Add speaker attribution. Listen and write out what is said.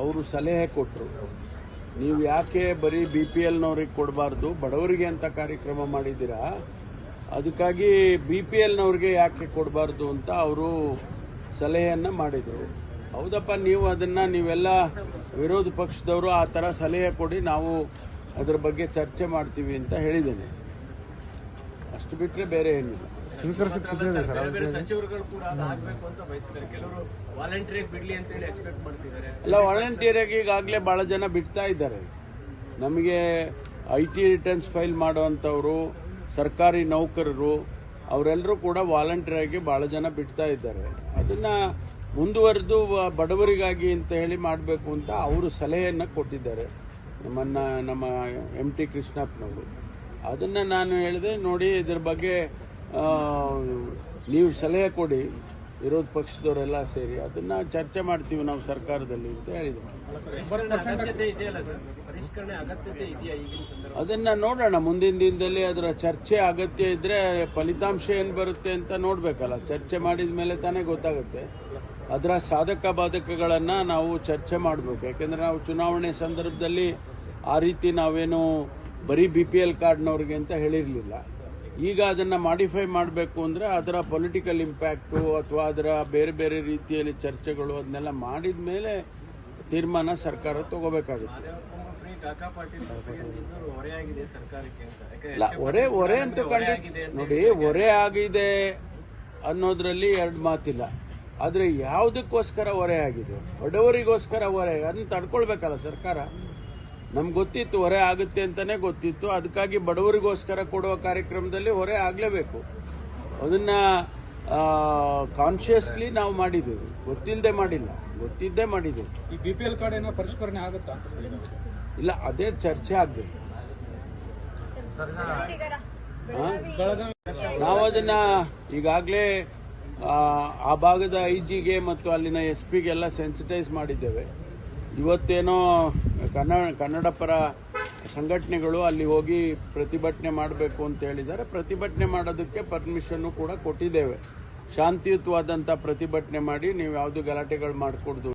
Speaker 1: ಅವರು ಸಲಹೆ ಕೊಟ್ಟರು ನೀವು ಯಾಕೆ ಬರೀ ಬಿ ಪಿ ಎಲ್ನವ್ರಿಗೆ ಕೊಡಬಾರ್ದು? ಬಡವರಿಗೆ ಅಂತ ಕಾರ್ಯಕ್ರಮ ಮಾಡಿದ್ದೀರಾ? ಅದಕ್ಕಾಗಿ ಬಿ ಪಿ ಎಲ್ನವ್ರಿಗೆ ಯಾಕೆ ಕೊಡಬಾರ್ದು ಅಂತ ಅವರು ಸಲಹೆಯನ್ನು ಮಾಡಿದರು. ಹೌದಪ್ಪ, ನೀವು ಅದನ್ನು ನೀವೆಲ್ಲ ವಿರೋಧ ಪಕ್ಷದವರು ಆ ಥರ ಸಲಹೆ ಕೊಡಿ, ನಾವು ಅದರ ಬಗ್ಗೆ ಚರ್ಚೆ ಮಾಡ್ತೀವಿ ಅಂತ ಹೇಳಿದ್ದೇನೆ. ಅಷ್ಟು ಬಿಟ್ಟರೆ ಬೇರೆ ಏನಿಲ್ಲ.
Speaker 2: ಸ್ವೀಕರಿಸಕ್ಕೆ ಸಿದ್ಧ ಇದೆ ಸರ್
Speaker 3: ಸಚಿವರುಗಳು ಕೂಡ ಆಗಬೇಕು ಅಂತ ಬಯಸ್ತಾರೆ. ಕೆಲವರು ವಾಲಂಟಿಯರ್ ಬಿಡ್ಲಿ ಅಂತ ಹೇಳಿ ಎಕ್ಸ್ಪೆಕ್ಟ್ ಮಾಡ್ತಿದ್ದಾರೆ.
Speaker 1: ಅಲ್ಲ ವಾಲಂಟಿಯರಾಗಿ ಈಗಾಗಲೇ ಭಾಳ ಜನ ಬಿಡ್ತಾ ಇದ್ದಾರೆ. ನಮಗೆ ಐ ಟಿ ರಿಟರ್ನ್ಸ್ ಫೈಲ್ ಮಾಡುವಂಥವರು ಸರ್ಕಾರಿ ನೌಕರರು ಅವರೆಲ್ಲರೂ ಕೂಡ ವಾಲಂಟಿಯರ್ ಆಗಿ ಭಾಳ ಜನ ಬಿಡ್ತಾ ಇದ್ದಾರೆ. ಅದನ್ನು ಮುಂದುವರೆದು ಬಡವರಿಗಾಗಿ ಅಂತ ಹೇಳಿ ಮಾಡಬೇಕು ಅಂತ ಅವರು ಸಲಹೆಯನ್ನು ಕೊಟ್ಟಿದ್ದಾರೆ. ನಮ್ಮನ್ನು ನಮ್ಮ ಎಂ ಟಿ ಕೃಷ್ಣಪ್ಪನವರು. ಅದನ್ನು ನಾನು ಹೇಳಿದೆ ನೋಡಿ ಇದ್ರ ಬಗ್ಗೆ ನೀವು ಸಲಹೆ ಕೊಡಿ ವಿರೋಧ ಪಕ್ಷದವರೆಲ್ಲ ಸೇರಿ ಅದನ್ನ ಚರ್ಚೆ ಮಾಡ್ತೀವಿ ನಾವು ಸರ್ಕಾರದಲ್ಲಿ ಅಂತ ಹೇಳಿದ್ರು ಅದನ್ನ ನೋಡೋಣ ಮುಂದಿನ ದಿನದಲ್ಲಿ ಅದರ ಚರ್ಚೆ ಅಗತ್ಯ ಇದ್ರೆ ಫಲಿತಾಂಶ ಏನು ಬರುತ್ತೆ ಅಂತ ನೋಡ್ಬೇಕಲ್ಲ. ಚರ್ಚೆ ಮಾಡಿದ ಮೇಲೆ ತಾನೇ ಗೊತ್ತಾಗುತ್ತೆ. ಅದರ ಸಾಧಕ ಬಾಧಕಗಳನ್ನ ನಾವು ಚರ್ಚೆ ಮಾಡಬೇಕು. ಯಾಕೆಂದ್ರೆ ನಾವು ಚುನಾವಣೆ ಸಂದರ್ಭದಲ್ಲಿ ಆ ರೀತಿ ನಾವೇನು ಬರೀ ಬಿ ಪಿ ಎಲ್ ಕಾರ್ಡ್ನವ್ರಿಗೆ ಅಂತ ಹೇಳಿರಲಿಲ್ಲ. ಈಗ ಅದನ್ನು ಮಾಡಿಫೈ ಮಾಡಬೇಕು ಅಂದರೆ ಅದರ ಪೊಲಿಟಿಕಲ್ ಇಂಪ್ಯಾಕ್ಟು ಅಥವಾ ಅದರ ಬೇರೆ ಬೇರೆ ರೀತಿಯಲ್ಲಿ ಚರ್ಚೆಗಳು ಅದನ್ನೆಲ್ಲ ಮಾಡಿದ ಮೇಲೆ ತೀರ್ಮಾನ ಸರ್ಕಾರ ತಗೋಬೇಕಾಗುತ್ತೆ. ಹೊರೆ ಹೊರೆ ಅಂತ ಖಂಡಿತ ನೋಡಿ ಹೊರೆ ಆಗಿದೆ ಅನ್ನೋದ್ರಲ್ಲಿ ಎರಡು ಮಾತಿಲ್ಲ. ಆದರೆ ಯಾವುದಕ್ಕೋಸ್ಕರ ಹೊರೆ ಆಗಿದೆ? ಬಡವರಿಗೋಸ್ಕರ ಹೊರೆ ಅದನ್ನ ತಡ್ಕೊಳ್ಬೇಕಲ್ಲ ಸರ್ಕಾರ. ನಮ್ಗೆ ಗೊತ್ತಿತ್ತು ಹೊರೆ ಆಗುತ್ತೆ ಅಂತಾನೆ ಗೊತ್ತಿತ್ತು. ಅದಕ್ಕಾಗಿ ಬಡವರಿಗೋಸ್ಕರ ಕೊಡುವ ಕಾರ್ಯಕ್ರಮದಲ್ಲಿ ಹೊರೆ ಆಗಲೇಬೇಕು. ಅದನ್ನ ಕಾನ್ಶಿಯಸ್ಲಿ ನಾವು ಮಾಡಿದ್ದೀವಿ. ಗೊತ್ತಿಲ್ಲದೆ ಮಾಡಿಲ್ಲ. ಗೊತ್ತಿದ್ದೇ ಮಾಡಿದ್ದೀವಿ.
Speaker 2: ಈ ಬಿ ಪಿ ಎಲ್ ಕಾರ್ಡ್ ಏನೋ ಪರಿಷ್ಕರಣೆ ಆಗುತ್ತಾ
Speaker 1: ಇಲ್ಲ ಅದೇ ಚರ್ಚೆ ಆಗಬೇಕು. ನಾವು ಅದನ್ನ ಈಗಾಗಲೇ ಆ ಭಾಗದ ಐ ಜಿಗೆ ಮತ್ತು ಅಲ್ಲಿನ ಎಸ್ ಪಿಗೆಲ್ಲ ಸೆನ್ಸಿಟೈಸ್ ಮಾಡಿದ್ದೇವೆ. ಇವತ್ತೇನೋ ಕನ್ನಡ ಕನ್ನಡ ಪರ ಸಂಘಟನೆಗಳು ಅಲ್ಲಿ ಹೋಗಿ ಪ್ರತಿಭಟನೆ ಮಾಡಬೇಕು ಅಂತ ಹೇಳಿದ್ದಾರೆ. ಪ್ರತಿಭಟನೆ ಮಾಡೋದಕ್ಕೆ ಪರ್ಮಿಷನ್ನು ಕೂಡ ಕೊಟ್ಟಿದ್ದೇವೆ. ಶಾಂತಿಯುತವಾದಂಥ ಪ್ರತಿಭಟನೆ ಮಾಡಿ ನೀವು ಯಾವುದು ಗಲಾಟೆಗಳು ಮಾಡಿಕೊಡ್ದು